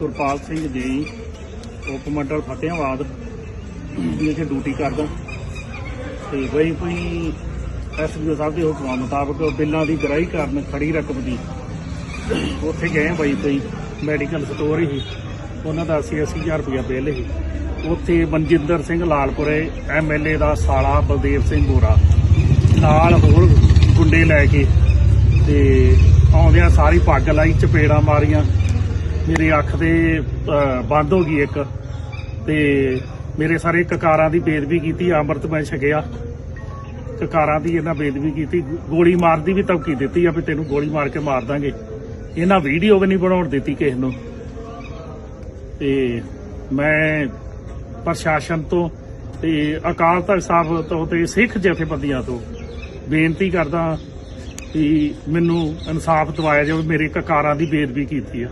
ਗੁਰਪਾਲ ਸਿੰਘ ਜੀ ਉਪ ਮੰਡਲ ਫਤਿਆਬਾਦ ਦੀ ਇੱਥੇ ਡਿਊਟੀ ਕਰਦਾ। ਤੇ ਬਈ ਕੋਈ ਐਸਡੀਓ ਸਾਹਿਬ ਦੇ ਹੁਕਮਾਂ ਮੁਤਾਬਕ ਬਿੱਲਾਂ ਦੀ ਗ੍ਰਾਹੀ ਕਰਨ ਖੜੀ ਰਕਮ ਦੀ, ਉੱਥੇ ਗਏ ਬਈ ਕੋਈ ਮੈਡੀਕਲ ਸਟੋਰ ਹੀ। ਉਹਨਾਂ ਦਾ 80 ਹਜ਼ਾਰ ਰੁਪਇਆ ਬਿੱਲ ਸੀ ਉੱਥੇ ਮਨਜਿੰਦਰ ਸਿੰਘ ਲਾਲਪੁਰੇ ਐਮਐਲਏ ਦਾ ਸਾਲਾ ਬਲਦੇਵ ਸਿੰਘ ਗੋਰਾ ਨਾਲ ਹੋਰ ਗੁੰਡੇ ਲੈ ਕੇ ਤੇ ਆਉਂਦਿਆਂ ਸਾਰੀ ਪੱਗ ਲਾਈ, ਚਪੇੜਾਂ ਮਾਰੀਆਂ। ਮੇਰੀ ਅੱਖ ਦੇ ਬੰਦ ਹੋ ਗਈ ਇੱਕ। ਤੇ ਮੇਰੇ ਸਾਰੇ ਕਕਾਰਾਂ ਦੀ ਬੇਦਬੀ ਕੀਤੀ, ਅੰਮ੍ਰਿਤ ਮੈਂ ਛਕਿਆ। ਕਕਾਰਾਂ ਦੀ ਇਹਨਾਂ ਬੇਦਬੀ ਕੀਤੀ, ਗੋਲੀ ਮਾਰਨ ਦੀ ਵੀ ਧਮਕੀ ਦਿੱਤੀ ਆ ਵੀ ਤੈਨੂੰ ਗੋਲੀ ਮਾਰ ਕੇ ਮਾਰ ਦਾਂਗੇ। ਇਹਨਾਂ ਵੀਡੀਓ ਵੀ ਨਹੀਂ ਬਣਾਉਣ ਦਿੱਤੀ ਕਿਸੇ ਨੂੰ। ਤੇ ਮੈਂ ਪ੍ਰਸ਼ਾਸਨ ਤੋਂ ਤੇ ਅਕਾਲ ਤਖਤ ਸਾਹਿਬ ਤੋਂ ਤੇ ਸਿੱਖ ਜਥੇਬੰਦੀਆਂ ਤੋਂ ਬੇਨਤੀ ਕਰਦਾ ਕਿ ਮੈਨੂੰ ਇਨਸਾਫ ਦਿਵਾਇਆ ਜਾਵੇ, ਮੇਰੇ ਕਕਾਰਾਂ ਦੀ ਬੇਦਬੀ ਕੀਤੀ ਆ।